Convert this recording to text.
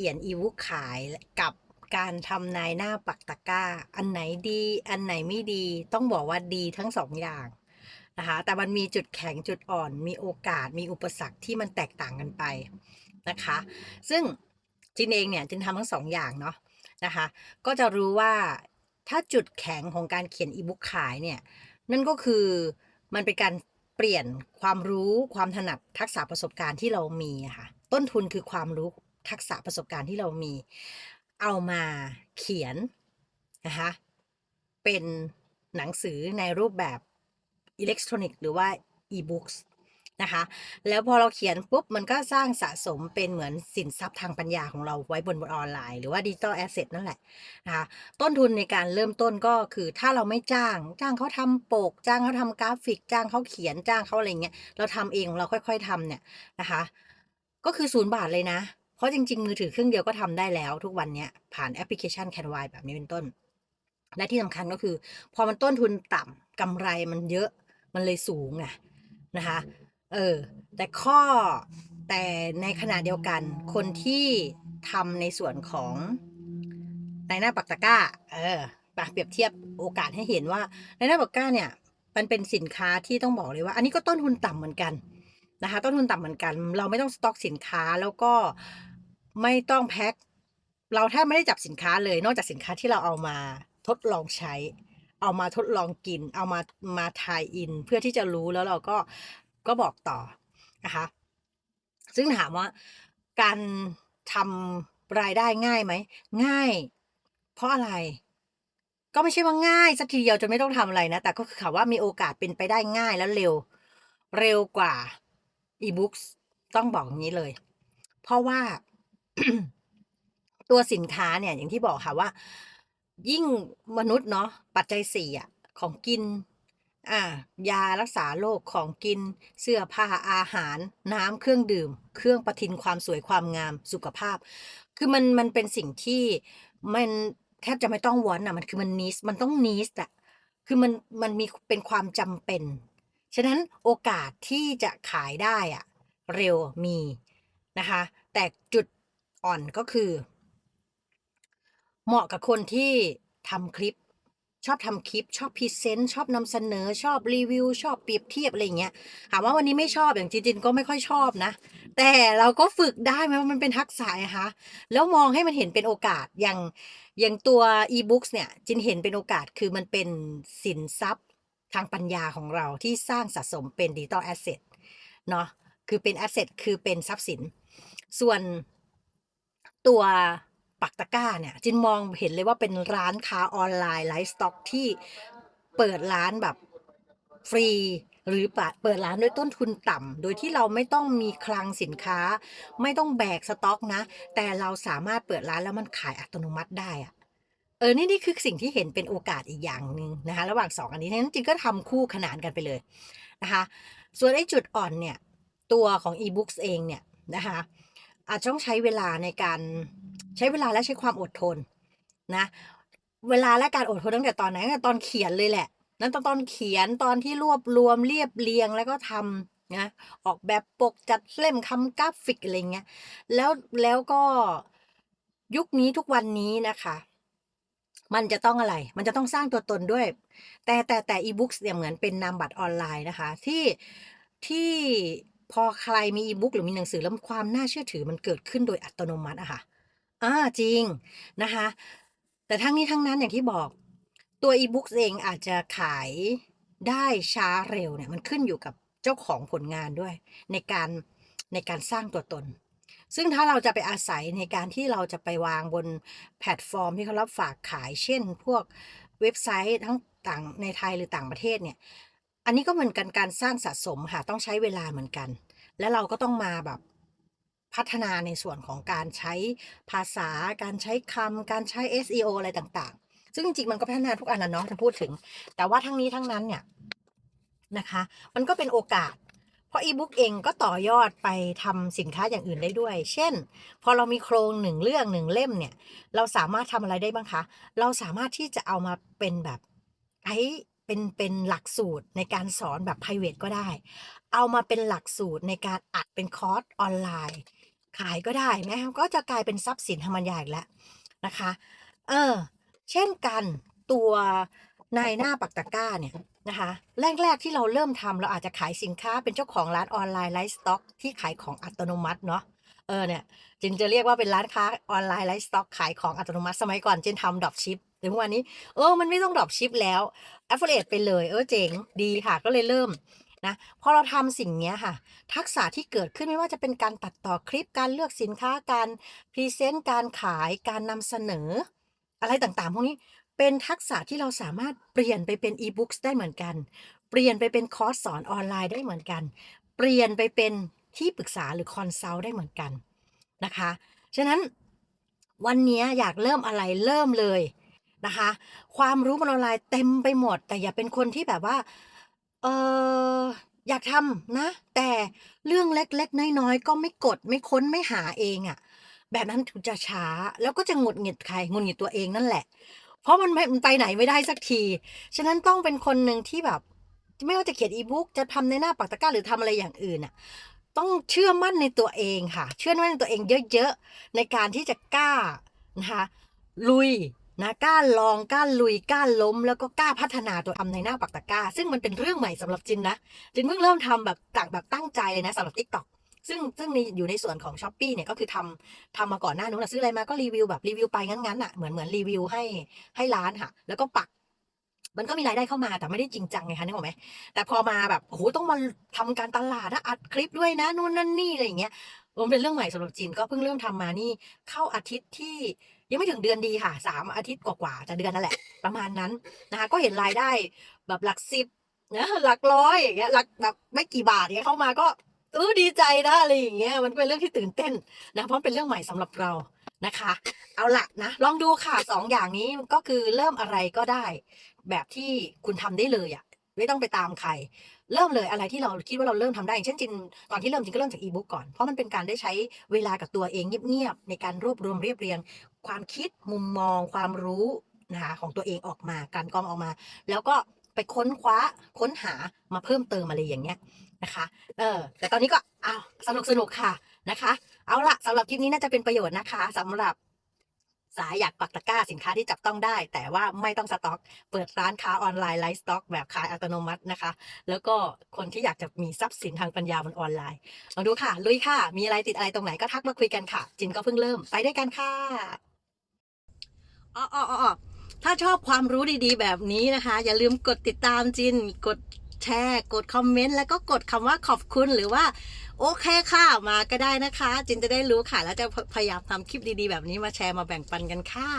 ขียนอีบุ๊กขายกับการทำนายหน้าปักตะก้า อันไหนดี อันไหนไม่ดี ต้องบอกว่าดีทั้งสองอย่างนะคะ แต่มันมีจุดแข็งจุดอ่อน มีโอกาส มีอุปสรรคที่มันแตกต่างกันไปนะคะ ซึ่งจินเองเนี่ยจินทำทั้งสองอย่างเนาะนะคะ ก็จะรู้ว่าถ้าจุดแข็งของการเขียนอีบุ๊กขายเนี่ย นั่นก็คือมันเป็นการเปลี่ยนความรู้ความถนัดทักษะประสบการณ์ที่เรามีค่ะ ต้นทุนคือความรู้ ทักษะประสบการณ์ที่เรามี เอามาเขียนนะคะเป็นหนังสือในรูปแบบอิเล็กทรอนิกส์หรือว่าอีบุ๊กนะคะแล้วพอเราเขียนปุ๊บ มันก็สร้างสะสมเป็นเหมือนสินทรัพย์ทางปัญญาของเราไว้บนบนออนไลน์ หรือว่าดิจิตอลแอสเซทนั่นแหละนะคะต้นทุนในการเริ่มต้นก็คือถ้าเราไม่จ้าง จ้างเขาทำโปก จ้างเขาทำกราฟิก จ้างเขาเขียนจ้างเขาอะไรเงี้ยเราทำเองเราค่อย ๆทำเนี่ยนะคะก็คือศูนย์บาทเลยนะ เพราะจริง ๆ มือถือเครื่องเดียวก็ทำได้แล้วทุกวันเนี้ยผ่านแอปพลิเคชัน Canva แบบนี้เป็นต้น และที่สำคัญก็คือ พอมันต้นทุนต่ำกำไรมันเยอะมันเลยสูงไงนะคะเออแต่ข้อแต่ในขณะเดียวกันคนที่ทำในส่วนของในหน้าปักตะก้าเออปะเปรียบเทียบโอกาสให้เห็นว่าในหน้าปักตะก้าเนี่ยมันเป็นสินค้าที่ต้องบอกเลยว่า อันนี้ก็ต้นทุนต่ำเหมือนกันนะคะต้นทุนต่ำเหมือนกัน เราไม่ต้องสต็อกสินค้าแล้วก็ ไม่ต้องแพ็ค เราแทบไม่ได้จับสินค้าเลย นอกจากสินค้าที่เราเอามาทดลองใช้ เอามาทดลองกิน เอามามาทายอิน เพื่อที่จะรู้แล้วเราก็ก็บอกต่อนะคะ ซึ่งถามว่าการทำรายได้ง่ายไหม ง่าย เพราะอะไร ก็ไม่ใช่ว่าง่ายสักทีเดียวจนไม่ต้องทำอะไรนะ แต่ก็คือข่าวว่ามีโอกาสเป็นไปได้ง่ายและเร็ว เร็วกว่าอีบุ๊กต้องบอกอย่างนี้เลย เพราะว่า ตัวสินค้าเนี่ยอย่างที่บอกค่ะว่า ยิ่งมนุษย์เนาะปัจจัยสี่อะของกินอ่ายารักษาโรคของกิน เสื้อผ้าอาหาร น้ำเครื่องดื่ม เครื่องประทินความสวยความงามสุขภาพ คือมันมันเป็นสิ่งที่มันแทบจะไม่ต้องวอนอะมันคือมันนิสมันต้องนิสอะคือมันมันมีเป็นความจำเป็น ฉะนั้นโอกาสที่จะขายได้อะเร็วมีนะคะ แต่จุด อ่อนก็คือ เหมาะกับคนที่ทำคลิป ชอบทำคลิป ชอบพรีเซนต์ชอบนำเสนอชอบรีวิว ชอบเปรียบเทียบอะไรอย่างเงี้ยถามว่าวันนี้ไม่ชอบอย่างจริงๆก็ไม่ค่อยชอบนะ แต่เราก็ฝึกได้ไหมว่ามันเป็นทักษะนะคะแล้วมองให้มันเห็นเป็นโอกาสอย่างอย่างตัวอีบุ๊กเนี่ยจินเห็นเป็นโอกาสคือมันเป็นสินทรัพย์ทางปัญญาของเราที่สร้างสะสมเป็นดิจิตอลแอสเซทเนาะคือเป็นแอสเซทคือเป็นทรัพย์สิน ส่วน ตัวปักตะก้าเนี่ยจินมองเห็นเลยว่าเป็นร้านค้าออนไลน์ไลฟ์สต็อกที่เปิดร้านแบบฟรีหรือเปิดร้านด้วยต้นทุนต่ำ โดยที่เราไม่ต้องมีคลังสินค้า ไม่ต้องแบกสต็อกนะ แต่เราสามารถเปิดร้านแล้วมันขายอัตโนมัติได้อะเออ นี่นี่คือสิ่งที่เห็นเป็นโอกาสอีกอย่างหนึ่งนะคะ ระหว่างสองอันนี้นั้นจริงก็ทำคู่ขนานกันไปเลยนะคะ ส่วนไอ้จุดอ่อนเนี่ย ตัวของ e-books เองเนี่ยนะคะ อาจจะต้องใช้เวลาในการใช้เวลาและใช้ความอดทนนะ เวลาและการอดทนตั้งแต่ตอนไหนตั้งแต่ตอนเขียนเลยแหละ นั้นตอนตอนเขียนตอนที่รวบรวมเรียบเรียงแล้วก็ทำนะออกแบบปกจัดเล่มคำกราฟิกอะไรเงี้ยแล้วแล้วก็ยุคนี้ทุกวันนี้นะคะ มันจะต้องอะไร มันจะต้องสร้างตัวตนด้วย แต่แต่แต่อีบุ๊กเนี่ยเหมือนเป็นนามบัตรออนไลน์นะคะ ที่ที่ พอใครมีอีบุ๊กหรือมีหนังสือแล้วความน่าเชื่อถือมันเกิดขึ้นโดยอัตโนมัติอะค่ะอ่าจริงนะคะ แต่ทั้งนี้ทั้งนั้นอย่างที่บอกตัวอีบุ๊กเองอาจจะขายได้ช้าเร็วเนี่ยมันขึ้นอยู่กับเจ้าของผลงานด้วย ในการในการสร้างตัวตน ซึ่งถ้าเราจะไปอาศัยในการที่เราจะไปวางบนแพลตฟอร์มที่เขารับฝากขาย เช่น พวกเว็บไซต์ทั้งต่างในไทยหรือต่างประเทศเนี่ย อันนี้ก็เหมือนกันการสร้างสะสมค่ะต้องใช้เวลาเหมือนกัน และเราก็ต้องมาแบบพัฒนาในส่วนของการใช้ภาษา การใช้คำ การใช้ SEO อะไรต่างๆ ซึ่งจริงๆ มันก็พัฒนาทุกอันนะเนาะถ้าพูดถึง แต่ว่าทั้งนี้ทั้งนั้นเนี่ยนะคะ มันก็เป็นโอกาส เพราะอีบุ๊กเองก็ต่อยอดไปทำสินค้าอย่างอื่นได้ด้วย เช่น พอเรามีโครงหนึ่งเรื่องหนึ่งเล่มเนี่ย เราสามารถทำอะไรได้บ้างคะ เราสามารถที่จะเอามาเป็นแบบไอ เป็นเป็นหลักสูตรในการสอนแบบ p r i v a t ก็ได้ เอามาเป็นหลักสูตรในการอัดเป็นคอร์สออนไลน์ ขายก็ได้นะก็จะกลายเป็นทรัพย์สินทางปัญญาอีกแล้วนะคะ เออ เช่นกันตัวนายหน้าปักตะก้าเนี่ยนะคะแรกๆที่เราเริ่มทำเราอาจจะขายสินค้าเป็นเจ้าของร้านออนไลน์ไลฟ์สต็อกที่ขายของอัตโนมัติเนาะเออเนี่ยจินจะเรียกว่าเป็นร้านค้าออนไลน์ไลฟ์สต็อกขายของอัตโนมัติสมัยก่อนจินทำดรอปชิป ถึงวันนี้เออมันไม่ต้องดรอปชิปแล้วแอฟเฟลไปเลยเออเจ๋งดีค่ะก็เลยเริ่มนะพอเราทำสิ่งเนี้ยค่ะ ทักษะที่เกิดขึ้นไม่ว่าจะเป็นการตัดต่อคลิปการเลือกสินค้าการพรีเซนต์การขายการนำเสนอ อะไรต่างๆ พวกนี้เป็นทักษะที่เราสามารถเปลี่ยนไปเป็นอีบุ๊กได้เหมือนกัน เปลี่ยนไปเป็นคอร์สสอนออนไลน์ได้เหมือนกัน เปลี่ยนไปเป็นที่ปรึกษาหรือคอนซัลท์ได้เหมือนกันนะคะ ฉะนั้นวันนี้อยากเริ่มอะไรเริ่มเลย นะคะ ความรู้บนออนไลน์เต็มไปหมด แต่อย่าเป็นคนที่แบบว่า เอออยากทำนะ แต่เรื่องเล็กๆน้อยๆก็ไม่กดไม่ค้นไม่หาเองอะ่ะ แบบนั้นถึงจะช้าแล้วก็จะหงุดหงิดใครงุดหงิดตัวเองนั่นแหละ เพราะมันไปไหนไม่ได้สักที ฉะนั้นต้องเป็นคนหนึ่งที่แบบ ไม่ว่าจะเขียนอีบุ๊กจะทำในหน้าปากตะกร้าหรือทำอะไรอย่างอื่นอะต้องเชื่อมั่นในตัวเองค่ะ เชื่อมั่นในตัวเองเยอะๆในการที่จะกล้านะคะลุย นะกล้าลองกล้าลุยกล้าล้ม แล้วก็กล้าพัฒนาตัวทำในหน้าปากตะกร้า ซึ่งมันเป็นเรื่องใหม่สำหรับจินนะจินเพิ่งเริ่มทำแบบจากแบบตั้งใจเลยนะสำหรับ t ิ k t o k ซึ่งซึ่งในอยู่ในส่วนของช้อปปีเนี่ยก็คือทำทำมาก่อนหน้านู้นนะซื้ออะไรมาก็รีวิวแบบรีวิวไปงั้นๆอะเหมือนเหมือนรีวิวให้ให้ร้านค่ะ แล้วก็ปักมันก็มีรายได้เข้ามาแต่ไม่ได้จริงจังไงคะนึกออกไหมแต่พอมาแบบโอ้โหต้องมาทำการตลาดนะอัดคลิปด้วยนะนู่นนั่นนี่อะไรอย่างเงี้ยมันเป็นเรื่องใหม่สำหรับจีนก็เพิ่งเริ่มทำมานี่เข้าอาทิตย์ที่ ยังไม่ถึงเดือนดีค่ะสามอาทิตย์กว่าๆจะเดือนนั่นแหละ ประมาณนั้นนะคะ ก็เห็นรายได้แบบหลักสิบนะหลักร้อยอย่างเงี้ยหลักแบบไม่กี่บาทเงี้ยเข้ามาก็เออดีใจนะอะไรอย่างเงี้ยมันเป็นเรื่องที่ตื่นเต้นนะเพราะเป็นเรื่องใหม่สำหรับเรานะคะ เอาละนะลองดูค่ะสองอย่างนี้ก็คือเริ่มอะไรก็ได้ แบบที่คุณทำได้เลยอะ ไม่ต้องไปตามใคร เริ่มเลยอะไรที่เราคิดว่าเราเริ่มทำได้อย่างเช่นจินตอนที่เริ่มจินก็เริ่มจากอีบุ๊กก่อนเพราะมันเป็นการได้ใช้เวลากับตัวเองเงียบๆในการรวบรวมเรียบเรียง ความคิดมุมมอง ความรู้นะคะของตัวเองออกมาการกองออกมา แล้วก็ไปค้นคว้าค้นหามาเพิ่มเติมอะไรอย่างเงี้ยนะคะ เออ แต่ตอนนี้ก็เอาวสนุกสนุกค่ะนะคะ เอาละสำหรับคลิปนี้น่าจะเป็นประโยชน์นะคะสำหรับ สายอยากปักตะกร้าสินค้าที่จับต้องได้ แต่ว่าไม่ต้องสต็อก เปิดร้านค้าออนไลน์ไลฟ์สต็อก แบบขายอัตโนมัตินะคะ แล้วก็คนที่อยากจะมีทรัพย์สินทางปัญญาบนออนไลน์ลองดูค่ะ ลุยค่ะ มีอะไรติดอะไรตรงไหนก็ทักมาคุยกันค่ะ จินก็เพิ่งเริ่มไปด้วยกันค่ะอ๋ออ๋ออ๋อถ้าชอบความรู้ดีๆ แบบนี้นะคะ อย่าลืมกดติดตามจินกด แชร์ กดคอมเมนต์ แล้วก็กดคำว่าขอบคุณหรือว่า โอเคค่ะมาก็ได้นะคะ จินจะได้รู้ค่ะ แล้วจะพยายามทำคลิปดีๆ แบบนี้มาแชร์มาแบ่งปันกันค่ะ